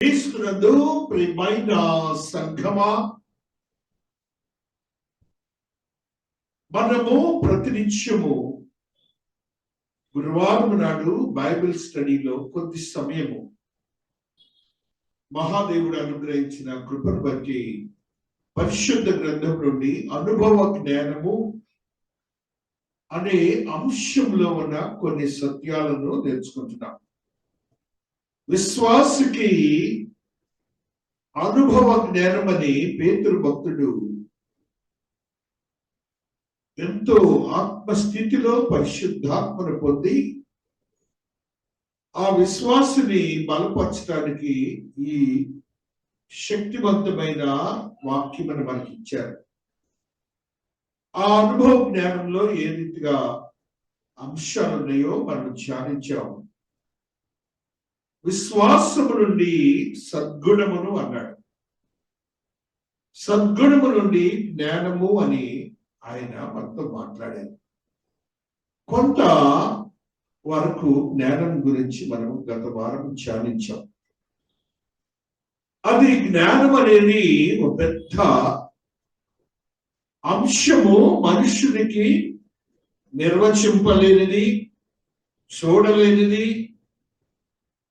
క్రీస్తునందు ప్రియమైన సంఘమా? మనము ప్రతినిత్యము గురువారం నాడు బైబిల్ స్టడీలో కొద్ది సమయము మహాదేవుడు అనుగ్రహించిన కృపను బట్టి పరిశుద్ధ గ్రంథం నుండి అనుభవ జ్ఞానము అనే అంశంలో ఉన్న కొన్ని సత్యాలను నేర్చుకుంటున్నాం. విశ్వాసకి అనుభవ జ్ఞానం అని పేతురు భక్తుడు ఎంతో ఆత్మస్థితిలో పరిశుద్ధాత్మను పొంది ఆ విశ్వాసుని బలపరచడానికి ఈ శక్తివంతమైన వాక్యమని మనకి ఇచ్చారు. ఆ అనుభవ జ్ఞానంలో ఏ రీతిగా అంశాలు ఉన్నాయో మనం ధ్యానించాము. విశ్వాసము నుండి సద్గుణమును అన్నాడు. సద్గుణము నుండి జ్ఞానము అని ఆయన మనతో మాట్లాడారు కొంత వరకు జ్ఞానం గురించి మనం గత వారం ధ్యానించాం. అది జ్ఞానం అనేది ఒక పెద్ద అంశము మనుషునికి నిర్వచింపలేనిది చూడలేనిది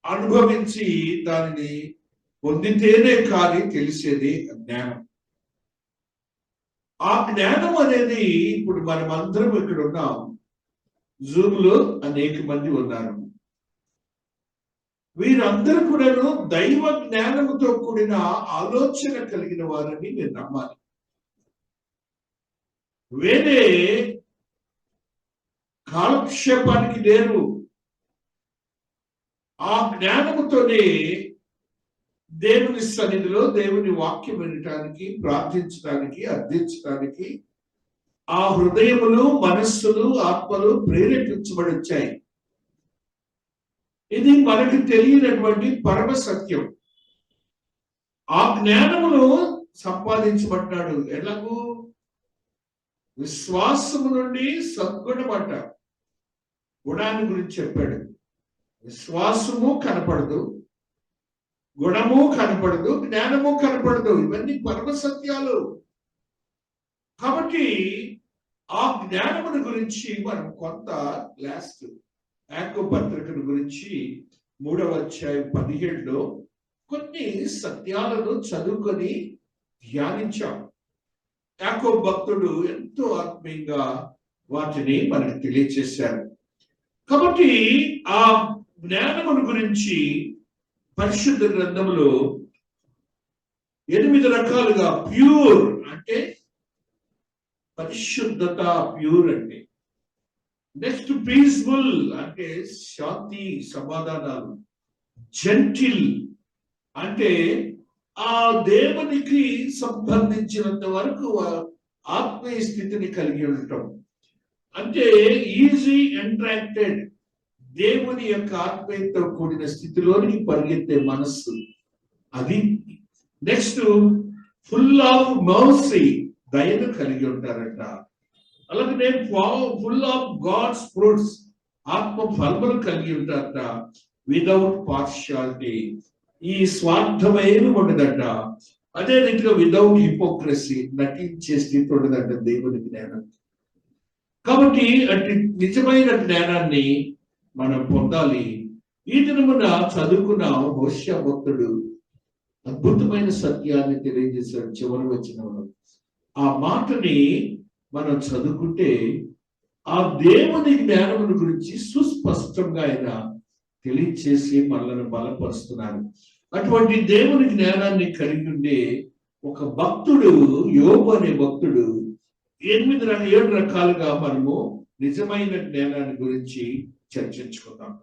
అనుభవించి దానిని పొందితేనే కానీ తెలిసేది జ్ఞానం. ఆ జ్ఞానం అనేది ఇప్పుడు మనం అందరం ఇక్కడ ఉన్నాం. జూమ్లో అనేక మంది ఉన్నారు. వీరందరూ కూడాను దైవ జ్ఞానముతో కూడిన ఆలోచన కలిగిన వారని నేను నమ్మాలి. వేరే కాలక్షేపానికి లేరు. ఆ జ్ఞానముతోనే దేవుని సన్నిధిలో దేవుని వాక్యం వినటానికి ప్రార్థించడానికి అర్థించడానికి ఆ హృదయములు మనస్సులు ఆత్మలు ప్రేరేపించబడి వచ్చాయి ఇది మనకి తెలియనటువంటి పరమ సత్యం. ఆ జ్ఞానమును సంపాదించబడ్డాడు. ఎలాగూ? విశ్వాసము నుండి సద్గుణం అంట గుణాన్ని గురించి చెప్పాడు. విశ్వాసము కనపడదు గుణము కనపడదు జ్ఞానము కనపడదు. ఇవన్నీ పరమ సత్యాలు. కాబట్టి ఆ జ్ఞానమును గురించి మనం కొంత లాస్ట్ యాకో పత్రికను గురించి మూడవ అధ్యాయం పదిహేడులో కొన్ని సత్యాలను చదువుకొని ధ్యానించాం. యాకో భక్తుడు ఎంతో ఆత్మీయంగా వాటిని మనకు తెలియచేశారు. కాబట్టి ఆ జ్ఞానమును గురించి పరిశుద్ధ గ్రంథంలో ఎనిమిది రకాలుగా ప్యూర్ అంటే పరిశుద్ధత ప్యూర్ అంటే నెక్స్ట్ పీస్ఫుల్ అంటే శాంతి సమాధానాలు. జెంటిల్ అంటే ఆ దేవునికి సంబంధించినంత వరకు ఆత్మీయ స్థితిని కలిగి ఉండటం. అంటే ఈజీ ఎంట్రాక్టెడ్ దేవుని యొక్క ఆత్మీయతో కూడిన స్థితిలోనికి పరిగెత్తే మనస్సు అది. నెక్స్ట్ ఫుల్ ఆఫ్ మౌసీ దయను కలిగి ఉంటారట. అలాగే ఫుల్ ఆఫ్ గాడ్స్ ఫ్రూట్స్ ఆత్మ ఫలములు కలిగి ఉంటారట. వితౌట్ పార్షియాలిటీ ఈ స్వార్థమైన ఉండదట. అదే రీతిలో వితౌట్ హిపోక్రసీ నటించే స్థితి ఉండదంట దేవుని జ్ఞానం. కాబట్టి అటు నిజమైన జ్ఞానాన్ని మనం పొందాలి. ఈ దినమున చదువుకున్న హోష్య భక్తుడు అద్భుతమైన సత్యాన్ని తెలియజేశాడు. చివరి వచ్చిన ఆ మాటని మనం చదువుకుంటే ఆ దేవుని జ్ఞానముని గురించి సుస్పష్టంగా ఆయన తెలియచేసి మనల్ని బలపరుస్తున్నారు. అటువంటి దేవుని జ్ఞానాన్ని కలిగి ఉండే ఒక భక్తుడు యోగు అనే భక్తుడు ఎనిమిది ఏడు రకాలుగా మనము నిజమైన జ్ఞానాన్ని గురించి చర్చించుకుందాం.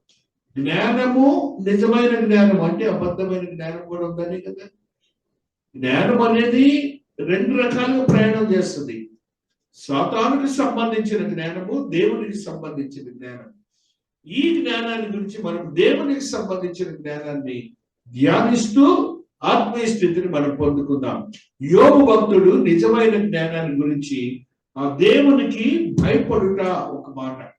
జ్ఞానము నిజమైన జ్ఞానం అంటే అబద్ధమైన జ్ఞానం కూడా ఉందని కదా. జ్ఞానం అనేది రెండు రకాలుగా ప్రయాణం చేస్తుంది. సాతానుకి సంబంధించిన జ్ఞానము దేవునికి సంబంధించిన జ్ఞానం. ఈ జ్ఞానాన్ని గురించి మనం దేవునికి సంబంధించిన జ్ఞానాన్ని ధ్యానిస్తూ ఆత్మీయ స్థితిని మనం పొందుకుందాం. యోగు భక్తుడు నిజమైన జ్ఞానాన్ని గురించి ఆ దేవునికి భయపడుట ఒక మాట.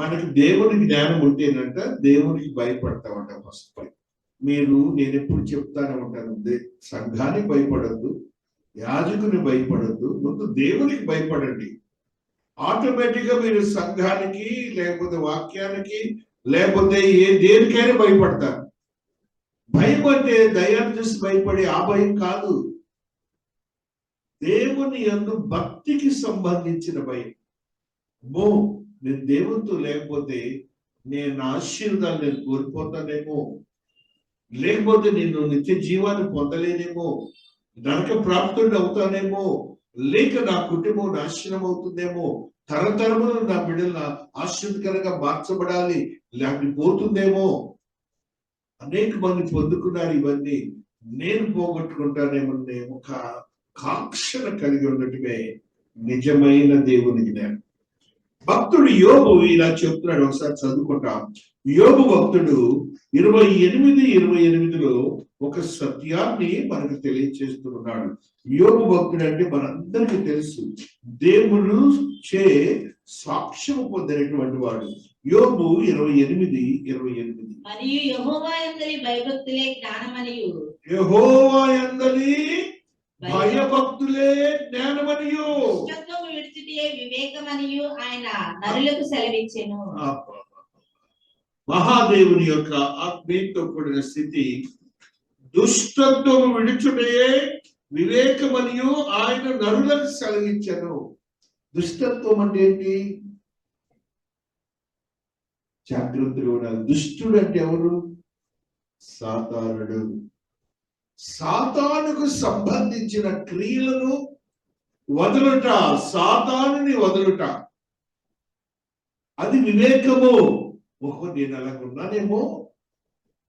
మనకి దేవునికి జ్ఞానం ఉంటేనంట దేవునికి భయపడతామంట ఫస్ట్ మీరు నేను ఎప్పుడు చెప్తానే ఉంటాను సంఘానికి భయపడద్దు యాజకుని భయపడద్దు ముందు దేవునికి భయపడండి. ఆటోమేటిక్గా మీరు సంఘానికి లేకపోతే వాక్యానికి లేకపోతే ఏ దేనికైనా భయపడతారు. భయం అంటే దయాన్ని చూసి భయపడే ఆ భయం కాదు. దేవుని యందు భక్తికి సంబంధించిన భయం. మో నేను దేవునితో లేకపోతే నేను ఆశీర్వాదాలు నేను కోల్పోతానేమో. లేకపోతే నేను నిత్య జీవాన్ని పొందలేనేమో. నరక ప్రాప్తుడు అవుతానేమో. లేక నా కుటుంబం నాశనం అవుతుందేమో. తరతరములు నా బిడ్డలు ఆశ్చర్యకరంగా మార్చబడాలి. లేకపోతే పోతుందేమో. అనేక మంది పొందుకున్నారు ఇవన్నీ. నేను పోగొట్టుకుంటానేమో ఒక కాక్షణ కలిగి ఉన్నట్టుగా నిజమైన దేవుని జ్ఞానం. భక్తుడు యోబు ఇలా చెప్తున్నాడు ఒకసారి చదువుకుంటాం. యోబు భక్తుడు ఇరవై ఎనిమిది ఇరవై ఎనిమిదిలో ఒక సత్యాన్ని మనకు తెలియచేస్తున్నాడు యోబు భక్తుడు అంటే మనందరికీ తెలుసు. దేవుడు చే సాక్ష్యము పొందినటువంటి వాడు. యోబు ఇరవై ఎనిమిది ఇరవై ఎనిమిది. మరియు యెహోవా భయభక్తులే జ్ఞానమనియు యెహోవా భయభక్తులే జ్ఞానమనియు. దుష్టత్వము విడిచిటియే వివేకమనియు ఆయన నరులకు సెలవిచ్చెను. మహాదేవుని యొక్క ఆత్మీయతో కూడిన స్థితి. దుష్టత్వము విడుచుటే వివేకమనియు ఆయన నరులకు సెలవించను దుష్టత్వం అంటే ఏంటి? జాగ్రత్తగా ఉండాలి. దుష్టుడు అంటే ఎవరు? సాతానుడు. సాతానుకు సంబంధించిన క్రియలను వదులుట సాతానుని వదులుట. అది వివేకము. ఓహో నేను అలా ఉన్నానేమో.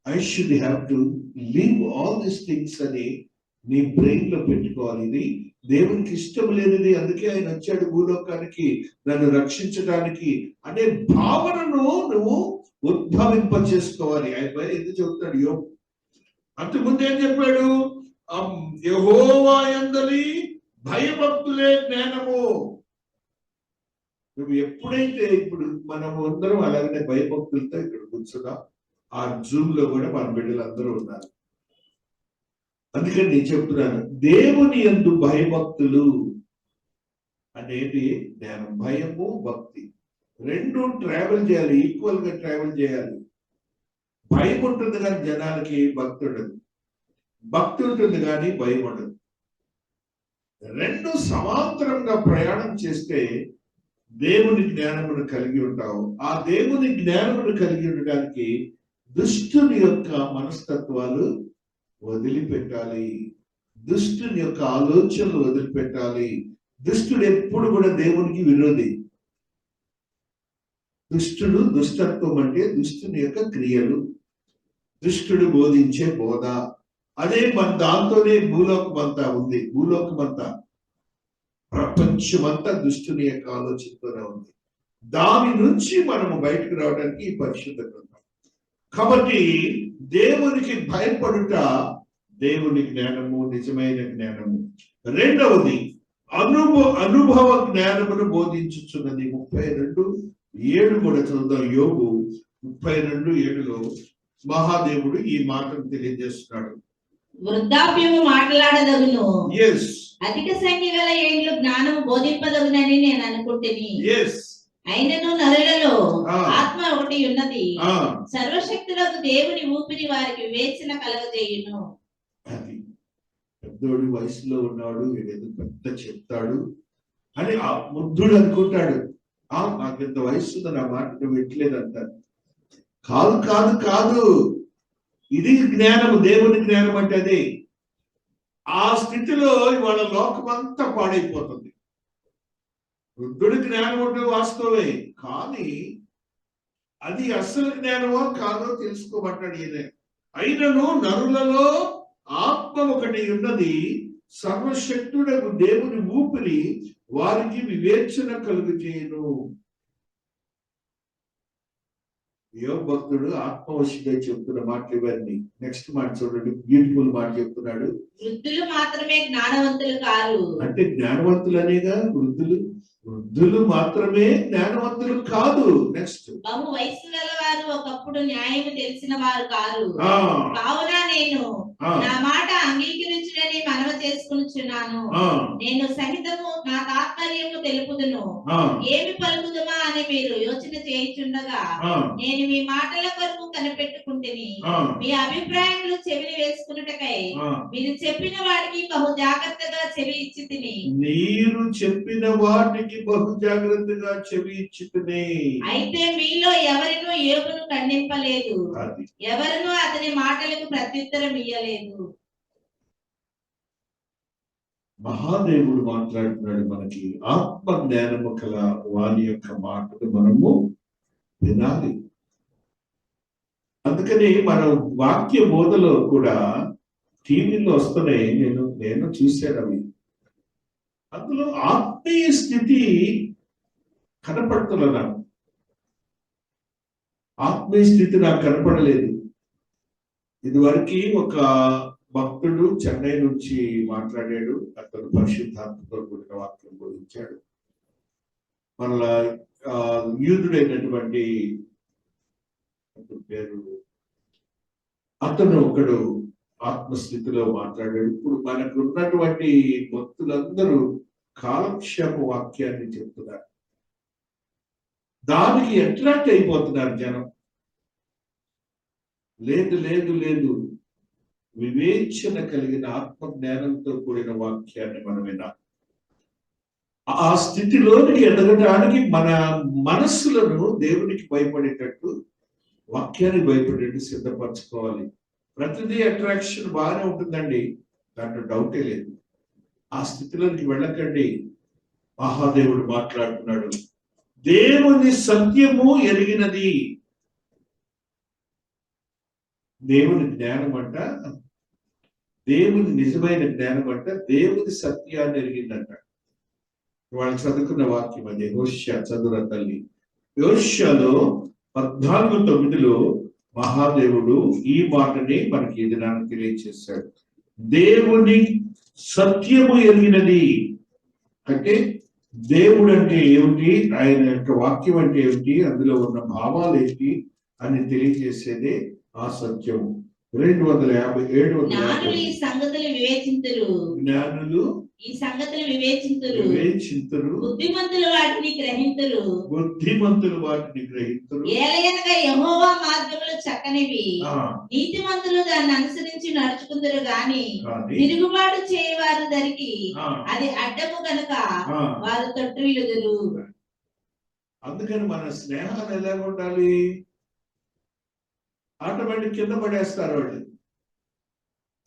I should have to leave all this things అని నీ బ్రెయిన్లో పెట్టుకోవాలి. ఇది దేవునికి ఇష్టం లేనిది. అందుకే ఆయన వచ్చాడు భూలోకానికి నన్ను రక్షించడానికి అనే భావనను నువ్వు ఉద్భవింప చేసుకోవాలి ఆయన పైన ఎందుకు చెబుతున్నాడు? యో అంతకుముందు ఏం చెప్పాడు? అమ్, యెహోవా భయభక్తులే జ్ఞానము. నువ్వు ఎప్పుడైతే ఇప్పుడు మనం అందరం అలాగనే భయభక్తులతో ఇక్కడ కూర్చున్నాం ఆ జూమ్లో కూడా మన బిడ్డలు అందరూ ఉన్నారు. అందుకని నేను చెప్తున్నాను దేవుని ఎందు భయభక్తులు అనేది జ్ఞానం భయము భక్తి. రెండు ట్రావెల్ చేయాలి ఈక్వల్గా ట్రావెల్ చేయాలి. భయం ఉంటుంది కానీ జనాలకి భక్తి ఉండదు భక్తి ఉంటుంది కానీ భయం ఉండదు రెండు సమాంతరంగా ప్రయాణం చేస్తే దేవుని జ్ఞానమును కలిగి ఉంటావు. ఆ దేవుని జ్ఞానమును కలిగి ఉండడానికి దుష్టుని యొక్క మనస్తత్వాలు వదిలిపెట్టాలి. దుష్టుని యొక్క ఆలోచనలు వదిలిపెట్టాలి. దుష్టుడు ఎప్పుడు కూడా దేవునికి విరోధి. దుష్టుడు దుష్టత్వం అంటే దుష్టుని యొక్క క్రియలు. దుష్టుడు బోధించే బోధ. అదే మన దాంతోనే భూలోకం అంతా ఉంది. భూలోకం అంతా ప్రపంచమంతా దుష్టుని యొక్క ఆలోచనతోనే ఉంది. దాని నుంచి మనము బయటకు రావడానికి ఈ పరిశుద్ధ గ్రంథం. కాబట్టి దేవునికి భయపడుట దేవుని జ్ఞానము నిజమైన జ్ఞానము. రెండవది అనుభవ అనుభవ జ్ఞానమును బోధించుచున్నది. ముప్పై రెండు ఏడు కూడా చదువుదాం. యోగు ముప్పై రెండు ఏడులో మహాదేవుడు ఈ మాటను తెలియజేస్తున్నాడు. వృద్ధాప్యము మాట్లాడదగును. ఎస్ అధిక సంఖ్య గల ఏండ్లు జ్ఞానము బోధింపదగునని నేను అనుకుంటుని. ఎస్ అయినను నరులలో. ఆత్మ ఒకటి ఉన్నది. సర్వశక్తులకు దేవుని ఊపిరి వారికి వివేచన కలగజేయును. అది పెద్దోడు వయసులో ఉన్నాడు వీడేదో పెద్ద చెప్తాడు అని ఆ ముద్దుడు అనుకుంటాడు. ఆ నాకు ఇంత వయసు నా మాట నువ్వు కాదు కాదు కాదు. ఇది జ్ఞానము దేవుని జ్ఞానం అంటే అది. ఆ స్థితిలో ఇవాళ లోకమంతా పాడైపోతుంది. వృద్ధుడి జ్ఞానం ఉంటే వాస్తవమే కానీ అది అసలు జ్ఞానమో కాదో తెలుసుకోమంటాడు ఈయన. అయినను నరులలో ఆత్మ ఒకటి ఉన్నది సర్వశక్తుడకు దేవుని ఊపిరి వారికి వివేచన కలుగు చేయను యోగ భక్తుడు ఆత్మవశిగా చెప్తున్న మాటలు ఇవన్నీ. నెక్స్ట్ మాట చూడండి. బ్యూటిఫుల్ మాట చెప్తున్నాడు. వృద్ధులు మాత్రమే జ్ఞానవంతులు కారు. అంటే జ్ఞానవంతులనేగా వృద్ధులు వృద్ధులు మాత్రమే జ్ఞానవంతులు కాదు. నెక్స్ట్ బహు వయస్సు గల వారు ఒకప్పుడు న్యాయం తెలిసిన వారు ఆ. కావున నేను నా మాట అంగీకరించుడని మనవ చేసుకునిచున్నాను. నేను సహితము నా తాత్పర్యము తెలుపుదును. ఏమి పలుకుదుమా అని మీరు యోచన చేయుచుండగా నేను మీ మాటల కొరకు కనిపెట్టుకుంటుని మీ అభిప్రాయములు చెవిని వేసుకున్నటకై మీరు చెప్పిన వాటికి బహు జాగ్రత్తగా చెవి ఇచ్చి తిని మీరు చెప్పిన వాటికి బహు జాగ్రత్తగా చెవి ఇచ్చితేనే అయితే మీలో ఎవరినూ ఏబును ఖండింపలేదు. ఎవరినూ అతని మాటలకు ప్రత్యుత్తరం ఇయ్యలేదు. మహాదేవుడు మాట్లాడుతున్నాడు మనకి. ఆత్మ జ్ఞానము కల వాని యొక్క మాటలు మనము వినాలి. అందుకని మనం వాక్య బోధలో కూడా టీవీలో వస్తున్నాయి. నేను నేను చూశాను అవి. అందులో ఆత్మీయ స్థితి కనపడుతున్న నాకు ఆత్మీయ స్థితి నాకు కనపడలేదు. ఇదివరకు ఒక భక్తుడు చెన్నై నుంచి మాట్లాడాడు. అతను పరిశుద్ధాత్మతో కూడిన వాక్యం బోధించాడు. మళ్ళా యూదుడైనటువంటి పేరు అతను ఒకడు ఆత్మస్థితిలో మాట్లాడాడు. ఇప్పుడు మనకు ఉన్నటువంటి భక్తులందరూ కాలక్షేప వాక్యాన్ని చెప్తున్నారు. దానికి అట్రాక్ట్ అయిపోతున్నారు జనం. లేదు లేదు లేదు. వివేచన కలిగిన ఆత్మ జ్ఞానంతో కూడిన వాక్యాన్ని మనం వినాలి. ఆ స్థితిలోనికి ఎదగడానికి మన మనస్సులను దేవునికి భయపడేటట్టు వాక్యానికి భయపడేట్టు సిద్ధపరచుకోవాలి. ప్రతిదీ అట్రాక్షన్ బాగానే ఉంటుందండి. దాంట్లో డౌటే లేదు. ఆ స్థితిలోకి వెళ్ళకండి. మహాదేవుడు మాట్లాడుతున్నాడు. దేవుని సత్యము ఎరిగినది. దేవుని జ్ఞానం అంట. దేవుని నిజమైన జ్ఞానం అంట. దేవుని సత్యాన్ని ఎరిగిందంట. వాళ్ళు చదువుకున్న వాక్యం అది. యోష్య చదువుల తల్లి. యోష్యలో పద్నాలుగు తొమ్మిదిలో మహాదేవుడు ఈ మాటనే మనకి ఎదురాన్ని తెలియచేశాడు. దేవుని సత్యము ఎరిగినది అంటే దేవుడు అంటే ఏమిటి? ఆయన యొక్క వాక్యం అంటే ఏమిటి? అందులో ఉన్న భావాలు ఏంటి? అని తెలియజేసేదే ఆ సత్యము. రెండు వందల యాభై ఏడు వందల జ్ఞానులు ఈ సంగతులు వివేచింతురు జ్ఞానులు ఈ సంగతులు వివేచింతురు వివేచింతురు బుద్ధిమంతులు వాటిని గ్రహింతురు బుద్ధిమంతులు వాటిని గ్రహింతురు ఏలయనగా యహోవా మార్గములు చక్కనివి. నీతిమంతులు దాన్ని అనుసరించి నడుచుకుందరు గాని తిరుగుబాటు చేయవారు దరికి అది అడ్డము గనుక ఆ, వారు తొట్టిల్లుదురు అందుకని మన స్నేహాలు ఎలా ఉండాలి ఆటోమేటిక్ కింద పడేస్తారు వాళ్ళు.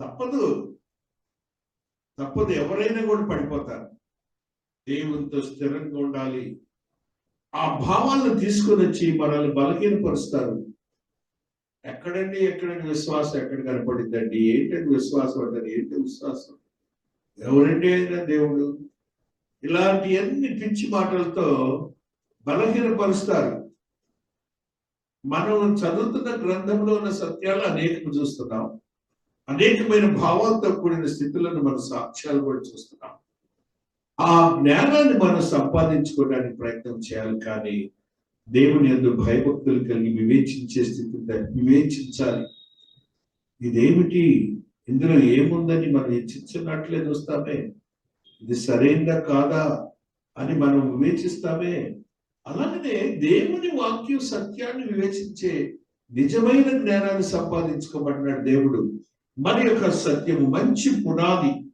తప్పదు. తప్పదు. ఎవరైనా కూడా పడిపోతారు. దేవునితో స్థిరంగా ఉండాలి. ఆ భావాలను తీసుకుని వచ్చి మనల్ని బలహీనపరుస్తారు. ఎక్కడండి ఎక్కడండి విశ్వాసం ఎక్కడ కనపడిందండి? ఏంటండి విశ్వాసం అంటారు? ఏంటి విశ్వాసం? ఎవరండి అయినా దేవుడు? ఇలాంటి అన్ని పిచ్చి మాటలతో బలహీనపరుస్తారు. మనం చదువుతున్న గ్రంథంలో ఉన్న సత్యాలు అనేకం చూస్తున్నాం. అనేకమైన భావాలతో కూడిన స్థితులను మన సాక్ష్యాలు కూడా చూస్తున్నాం. ఆ జ్ఞానాన్ని మనం సంపాదించుకోవడానికి ప్రయత్నం చేయాలి కానీ దేవుని ఎందు భయభక్తులు కలిగి వివేచించే స్థితి వివేచించాలి. ఇదేమిటి? ఇందులో ఏముందని మనం హెచ్చించినట్లే చూస్తామే ఇది సరైందా కాదా అని మనం వివేచిస్తామే. అలాగనే దేవుని వాక్యం సత్యాన్ని వివేచించే నిజమైన జ్ఞానాన్ని సంపాదించుకోబడినాడు దేవుడు. మన యొక్క సత్యము మంచి పునాది.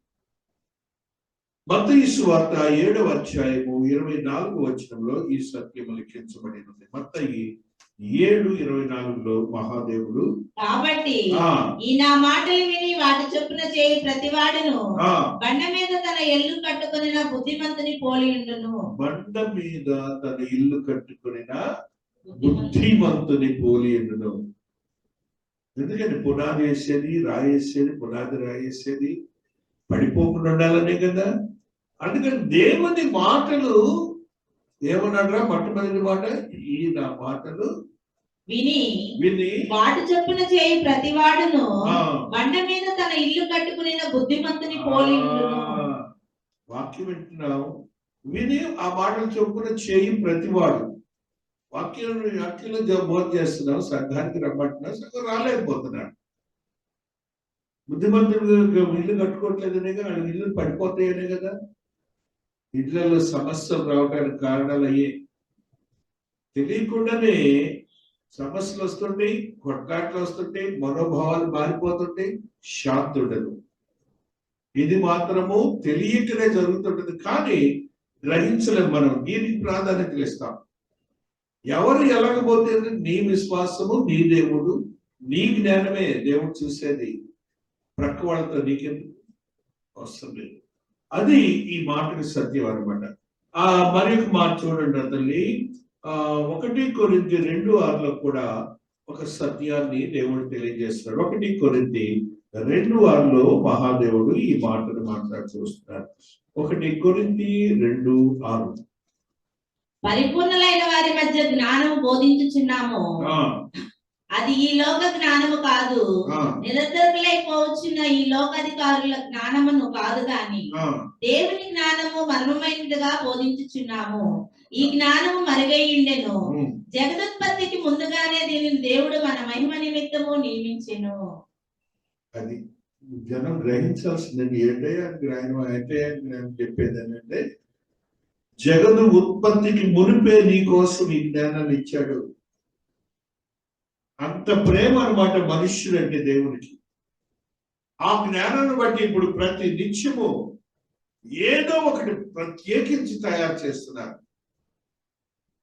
మత్తయి వార్త ఏడవ అధ్యాయము ఇరవై నాలుగు వచనంలో ఈ సత్యము లిఖించబడి ఉంది మత్తయి ఏడు ఇరవై నాలుగులో మహాదేవుడు కాబట్టి ఈ నా మాటలు విని వాటి చొప్పున చేయి ప్రతివాడును. ఆ. బండ మీద తన ఎల్లు కట్టుకుని బుద్ధిమంతుని పోలి ఉండును. బండ మీద తన ఇల్లు కట్టుకునిన బుద్ధిమంతుని పోలి ఉండును. ఎందుకని పునాది వేసేది రాయేసేది పునాది రాయేసేది. పడిపోకుండా ఉండాలనే కదా. అందుకని దేవుని మాటలు ఏమన్నాడ్రా? మొట్టమొదటి మాట? ఈ నా మాటలు విని విని వాటి చొప్పున చేయి ప్రతివాడును. బండ మీద తన ఇల్లు కట్టుకుని బుద్ధిమంతుని పోలి వాక్యం వింటున్నావు? విని ఆ మాటలు చొప్పున చేయి ప్రతివాడు. వాక్యం వాక్యంలో బోధ చేస్తున్నావు సంఘానికి రమ్మంటున్నావు సంఘం రాలేకపోతున్నాడు. బుద్ధిమంతుడు ఇల్లు కట్టుకోవట్లేదనే కదా ఇల్లు పడిపోతాయనే కదా. ఇళ్ళలో సమస్యలు రావడానికి కారణాలు అయ్యే తెలియకుండానే సమస్యలు వస్తుంటాయి కొట్లాట్లు వస్తుంటాయి మనోభావాలు మారిపోతుంటాయి శాంతి ఉండదు ఇది మాత్రము తెలియకనే జరుగుతుంటది. కానీ గ్రహించలేం మనం దీనికి ప్రాధాన్యత ఇస్తాం. ఎవరు ఎలాగపోతే నీ విశ్వాసము నీ దేవుడు నీ జ్ఞానమే దేవుడు చూసేది. ప్రక్క వాళ్ళతో నీకెందుకు అవసరం లేదు. అది ఈ మాటకి సత్యం అనమాట ఆ మరి ఒక మాట చూడండి తల్లి. ఆ ఒకటి కొరింది రెండు ఆరులో కూడా ఒక సత్యాన్ని దేవుడు తెలియజేస్తున్నాడు. ఒకటి కొరింది రెండు వారిలో మహాదేవుడు ఈ మాటను మాట్లాడుతూ వస్తున్నారు ఒకటి కొరింది రెండు ఆరు. పరిపూర్ణులైన వారి మధ్య జ్ఞానము బోధించుచున్నాము. అది ఈ లోక జ్ఞానము కాదు. ఆ, నిరర్ధకులైపోవచ్చున్న ఈ లోకాధికారుల జ్ఞానమును కాదు గాని. దేవుని జ్ఞానము మర్మమైనదిగా బోధించుచున్నాము. ఈ జ్ఞానము మరుగైండెను ఉమ్. జగదుత్పత్తికి ముందుగానే దీనిని దేవుడు మన మహిమ నిమిత్తము నియమించెను. అది జనం గ్రహించాల్సిందండి. ఏంటయ్యా గ్రహణం అంటే నేను చెప్పేది ఏంటంటే జగదు ఉత్పత్తికి మునిపే నీ కోసం ఈ జ్ఞానాన్ని ఇచ్చాడు. అంత ప్రేమ అనమాట మనుష్యులంటే దేవునికి. ఆ జ్ఞానాన్ని బట్టి ఇప్పుడు ప్రతి నిత్యము ఏదో ఒకటి ప్రత్యేకించి తయారు చేస్తున్నారు.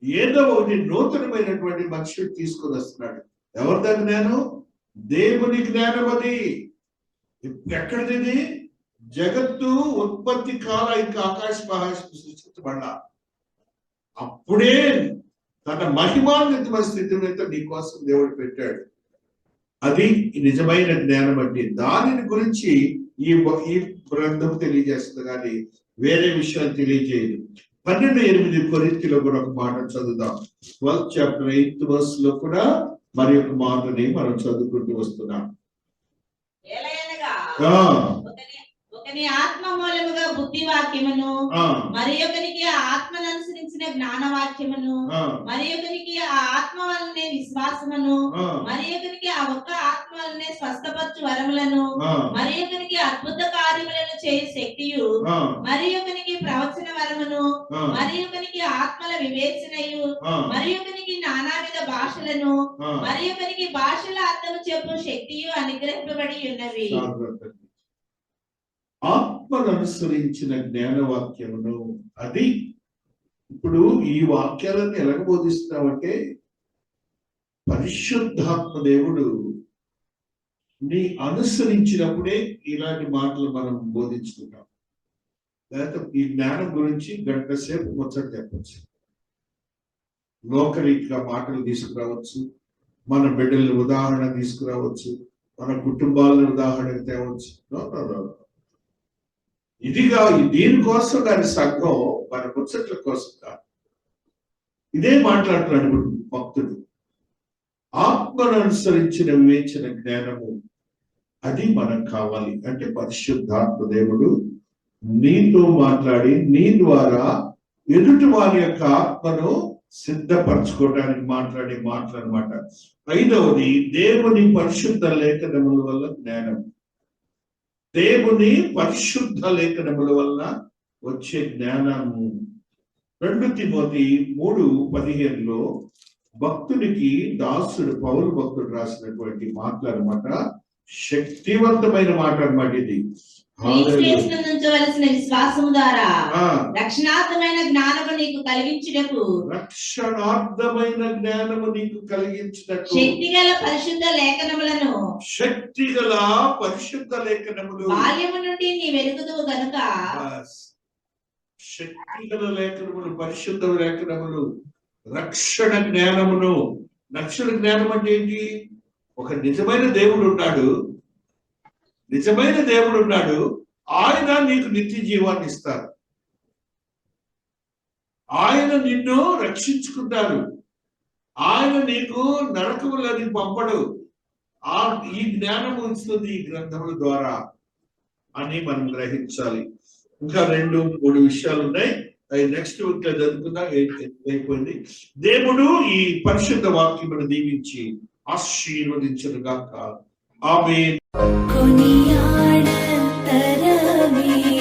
ఏదో ఒకటి నూతనమైనటువంటి మనుషుడు తీసుకొని వస్తున్నాడు. ఎవరిదా జ్ఞానం? దేవుని జ్ఞానం అది. ఎక్కడిది జగత్తు ఉత్పత్తి కాల ఇంకా ఆకాశ మహాశ సృష్టించబడ అప్పుడే తన మహిమాన్వితమైన స్థితి మీద నీ కోసం దేవుడు పెట్టాడు. అది నిజమైన జ్ఞానం అంటే దానిని గురించి ఈ ఈ గ్రంథం తెలియజేస్తుంది కానీ వేరే విషయాలు తెలియజేయదు. పన్నెండు ఎనిమిది కొరింతిలో కూడా ఒక మాట చదువుదాం. ట్వెల్త్ చాప్టర్ ఎయిత్ వర్స్లో కూడా మరి ఒక మాటని మనం చదువుకుంటూ వస్తున్నాం. ఒకని ఆత్మ మూలముగా బుద్ధి వాక్యమును మరి ఒకనికి ఆ ఆత్మను అనుసరించిన జ్ఞాన వాక్యమును మరి ఒకనికి ఆ ఆత్మ వలనే విశ్వాసమును మరి ఒకనికి ఆ ఒక్క ఆత్మ వలనే స్వస్థపరచు వరములను మరి ఒకనికి అద్భుత కార్యములను చేయు శక్తియు మరి ఒకనికి ప్రవచన వరమును మరి ఒకనికి ఆత్మల వివేచనయు మరి ఒకనికి నానావిధ భాషలను. మరి ఒకనికి భాషల అర్థము చెప్పు శక్తియు అనుగ్రహింపబడి ఉన్నవి. ఆత్మను అనుసరించిన జ్ఞానవాక్యమును. అది ఇప్పుడు ఈ వాక్యాలను ఎలాగ బోధిస్తున్నామంటే పరిశుద్ధాత్మ దేవుడు నీ అనుసరించినప్పుడే ఇలాంటి మాటలు మనం బోధించుకుంటాం. లేకపోతే ఈ జ్ఞానం గురించి గంట సేపు ముచ్చట చెప్పచ్చు. లోకరీతిగా మాటలు తీసుకురావచ్చు మన బిడ్డల ఉదాహరణ తీసుకురావచ్చు మన కుటుంబాలను ఉదాహరణకు తేవచ్చు. ఇదిగా దీనికోసం దాని సంఘం మన ముచ్చట్ల కోసం కాదు. ఇదే మాట్లాడుతున్నాడు ఇప్పుడు భక్తుడు. ఆత్మను అనుసరించిన వివేచన జ్ఞానము అది మనకు కావాలి. అంటే పరిశుద్ధాత్మ దేవుడు నీతో మాట్లాడి నీ ద్వారా ఎదుటి వారి యొక్క ఆత్మను సిద్ధపరచుకోవడానికి మాట్లాడే మాటలు అనమాట ఐదవది దేవుని పరిశుద్ధ లేఖనముల వల్ల జ్ఞానం దేవుని పరిశుద్ధ లేఖనముల వల్ల వచ్చే జ్ఞానము. రెండు తిమోతి మూడు పదిహేనులో భక్తునికి దాసుడు పౌరు భక్తుడు రాసినటువంటి మాటలు అనమాట శక్తివంతమైన మాట అన్నమాట ఇది. విశ్వాసము ద్వారా రక్షణార్థమైన జ్ఞానము నీకు కలిగించుటకు రక్షణార్థమైన జ్ఞానము నీకు కలిగించినట్టు శక్తి గల పరిశుద్ధ లేఖనములను శక్తి గల పరిశుద్ధ లేఖనములు. బాల్యము నుండి నీ వెలుగుదువు గనుక బస్. శక్తి గల లేఖనములు పరిశుద్ధ లేఖనములు రక్షణ జ్ఞానమును. రక్షణ జ్ఞానం అంటే ఏంటి? ఒక నిజమైన దేవుడు ఉన్నాడు. నిజమైన దేవుడు ఉన్నాడు. ఆయన నీకు నిత్య జీవాన్ని ఇస్తారు. ఆయన నిన్ను రక్షించుకుంటారు ఆయన నీకు నరకములని పంపడు. ఆ ఈ జ్ఞానము ఇస్తుంది ఈ గ్రంథముల ద్వారా అని మనం గ్రహించాలి. ఇంకా రెండు మూడు విషయాలు ఉన్నాయి. నెక్స్ట్ ఇంకా చదువుకుందాం. అయిపోయింది? దేవుడు ఈ పరిశుద్ధ వాక్యమును దీవించి ఆశీర్వదించనుగాక. ఆమె కొనియాడతరమే.